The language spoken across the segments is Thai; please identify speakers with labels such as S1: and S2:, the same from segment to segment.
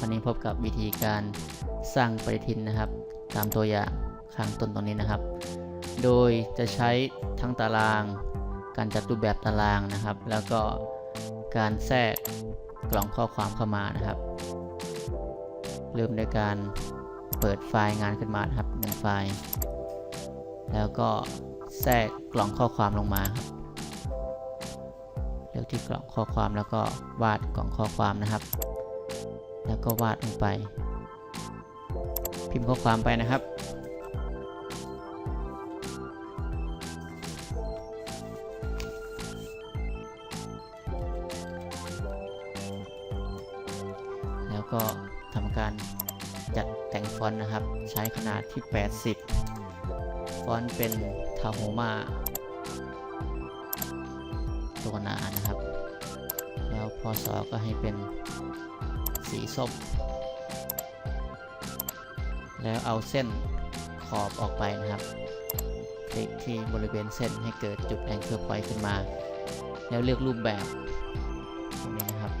S1: วันนี้พบกับวิธีการสร้างปฏิทินนะครับ ตามตัวอย่างข้างต้นตรงนี้นะครับ โดยจะใช้ทั้งตาราง การจัดรูปแบบตารางนะครับ แล้วก็การแทรกกล่องข้อความเข้ามานะครับ เริ่มด้วยการเปิดไฟล์งานขึ้นมานครับหนึ่งไฟล์ แล้วก็แทรกกล่องข้อความลงมาครับเลือกที่กล่องข้อความแล้วก็วาดกล่องข้อความนะครับ แล้วก็วาดลงไป พิมพ์ข้อความไปนะครับ แล้วก็ทำการจัดแต่งฟอนต์นะครับ ใช้ขนาดที่ 80 ฟอนต์เป็นทาโฮมาตัวหนานะครับ แล้วพอสอก็ให้เป็น สีส้ม แล้วเอาเส้นขอบออกไปนะครับ คลิกที่บริเวณเส้นให้เกิดจุดแองเกิลไฟขึ้นมา แล้วเลือกรูปแบบตรงนี้นะครับ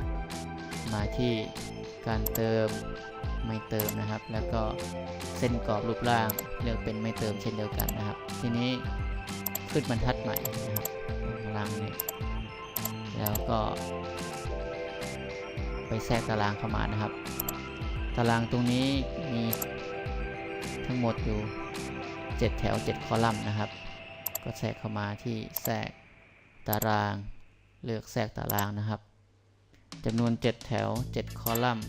S1: มาที่การเติมไม่เติมนะครับ แล้วก็เส้นกรอบรูปร่างเลือกเป็นไม่เติมเช่นเดียวกันนะครับ ทีนี้ขึ้นบรรทัดใหม่นะครับข้างล่างนี้ แล้วก็ แทรกตารางเข้ามานะครับ ตารางตรงนี้มีทั้งหมดอยู่ 7 แถว 7 คอลัมน์นะครับ ก็แทรกเข้ามาที่แทรกตาราง เลือกแทรกตารางนะครับจำนวน 7 แถว 7 คอลัมน์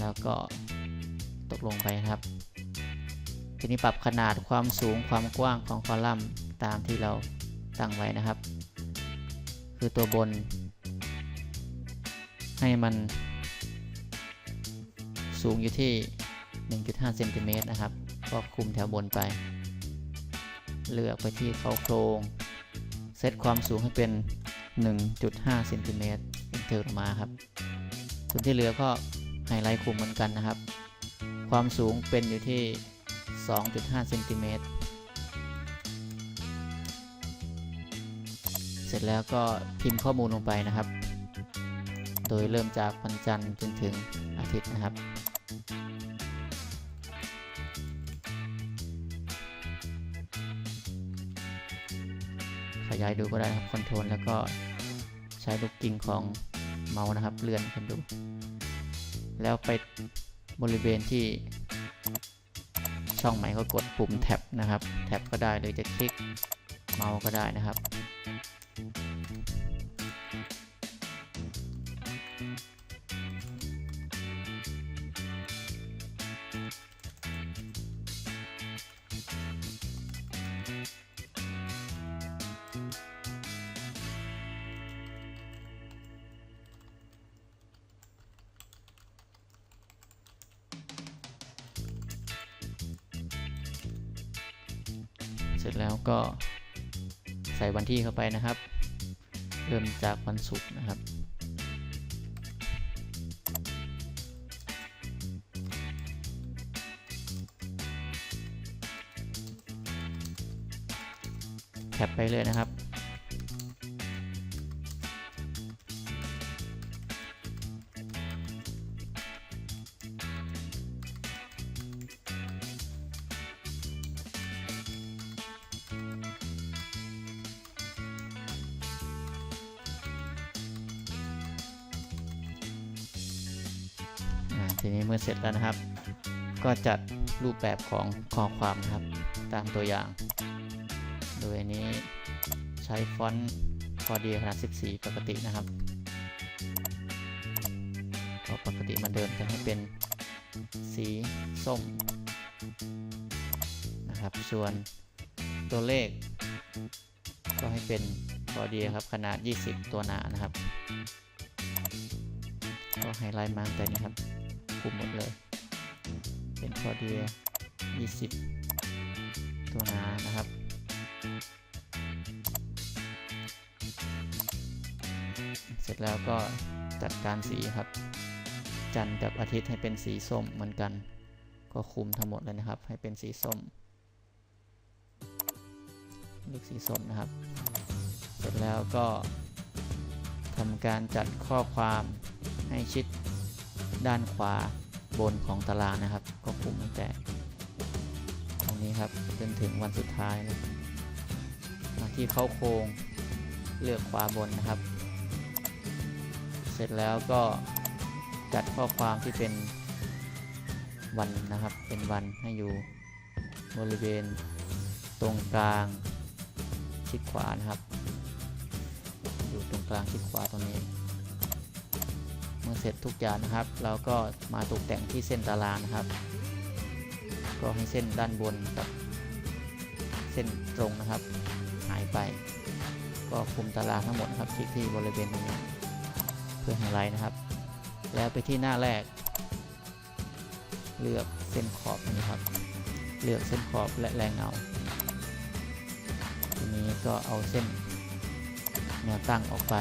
S1: แล้วก็ตกลงไปครับ ทีนี้ปรับขนาดความสูงความกว้างของคอลัมน์ตามที่เราตั้งไว้นะครับ คือตัวบน ให้มันสูงอยู่ที่ 1.5 เซนติเมตรนะครับ ก็คุมแถวบนไป เลือกไปที่เขาโครง เซตความสูงให้เป็น 1.5 เซนติเมตรอินเทอร์ลงมาครับ ส่วนที่เหลือก็ไฮไลท์คุมเหมือนกันนะครับ ความสูงเป็นอยู่ที่ 2.5 เซนติเมตร เสร็จแล้วก็พิมพ์ข้อมูลลงไปนะครับ โดยเริ่มจากวันจันทร์จนถึงอาทิตย์นะครับขยายดูก็ได้ครับคอนโทรลแล้วก็ใช้ลูกกิ่งของเมาส์นะครับ เลื่อนขึ้นดู แล้วไปบริเวณที่ช่องใหม่ก็กดปุ่มแท็บนะครับ แท็บก็ได้หรือจะคลิกเมาส์ก็ได้นะครับ สร็จแล้วก็ใส่วันที่เข้าไปนะครับ เริ่มจากวันศุกร์นะครับ แคปไปเลยนะครับ ทีนี้เมื่อเสร็จแล้วนะครับ ก็จัดรูปแบบของข้อความนะครับ ตามตัวอย่าง โดยนี้ใช้ฟอนต์พอดีขนาด 14 ปกตินะครับก็ปกติมันเดิมจะให้เป็นสีส้มนะครับ ส่วนตัวเลข ก็ให้เป็นพอดีครับขนาด 20 ตัวหนานะครับ ก็ไฮไลท์มาแต่นี้ครับ คุมหมดเลย เป็นพอดี20 ตัวนานะครับเสร็จแล้วก็จัดการสีครับ จันทร์กับอาทิตย์ให้เป็นสีส้มเหมือนกัน ก็คุมทั้งหมดเลยนะครับ ให้เป็นสีส้มเลือกสีส้มนะครับ เสร็จแล้วก็ทำการจัดข้อความให้ชิด ด้านขวาบนของตารางนะครับ ก็คุมตั้งแต่ ตรงนี้ครับจนถึงวันสุดท้ายเลยมาที่เข้าโครงเลือกขวาบนนะครับ เสร็จแล้วก็จัดข้อความที่เป็นวันนะครับ เป็นวันให้อยู่บริเวณตรงกลางชิดขวานะครับ อยู่ตรงกลางชิดขวาตรงนี้ เมื่อเสร็จทุกอย่างนะครับ เราก็มาตกแต่งที่เส้นตารางนะครับ ก็ให้เส้นด้านบนกับเส้นตรงนะครับ หายไป ก็คุมตารางทั้งหมดนะครับคลิกที่บริเวณตรงนี้เพื่อไฮไลท์นะครับ แล้วไปที่หน้าแรก เลือกเส้นขอบนี้ครับ เลือกเส้นขอบและแรงเงาทีนี้ก็เอาเส้นแนวตั้งออกไป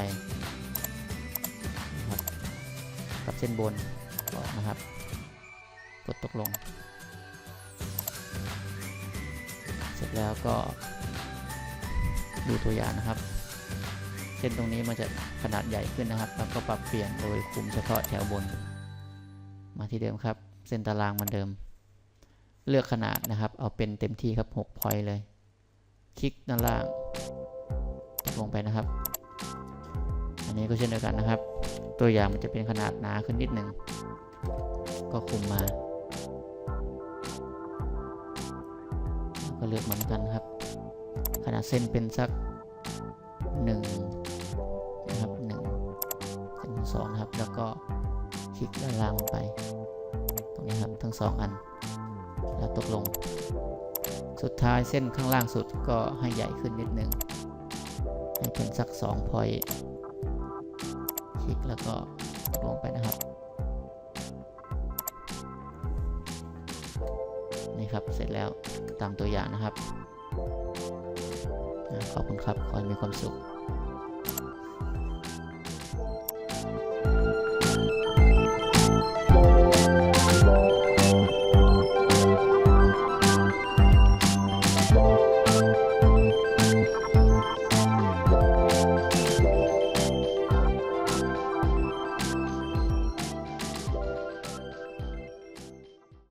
S1: กับเส้นบนนะครับ กดตกลง เสร็จแล้วก็ดูตัวอย่างนะครับ เส้นตรงนี้มันจะขนาดใหญ่ขึ้นนะครับ แล้วก็ปรับเปลี่ยนโดยคุมเฉพาะแถวบน มาที่เดิมครับ เส้นตารางเหมือนเดิม เลือกขนาดนะครับ เอาเป็นเต็มที่ครับ6 point เลย คลิกด้านล่างลงไปนะครับ นนี้ก็เช่นเดียวกันนะครับ ตัวอย่างมันจะเป็นขนาดหนาขึ้นนิดหนึ่งก็คุมมาก็เลือกเหมือนกันครับ ขนาดเส้นเป็นสักหนึ่งนะครับหนึ่งเส้นสองครับ แล้วก็คลิกด้านล่างลงไป ตรงนี้ครับทั้งสองอัน แล้วตกลง สุดท้ายเส้นข้างล่างสุดก็ให้ใหญ่ขึ้นนิดนึงให้เป็นสัก2 point คลิกแล้วก็ลงไปนะครับ นี่ครับเสร็จแล้วตามตัวอย่างนะครับ ขอบคุณครับ ขอให้มีความสุข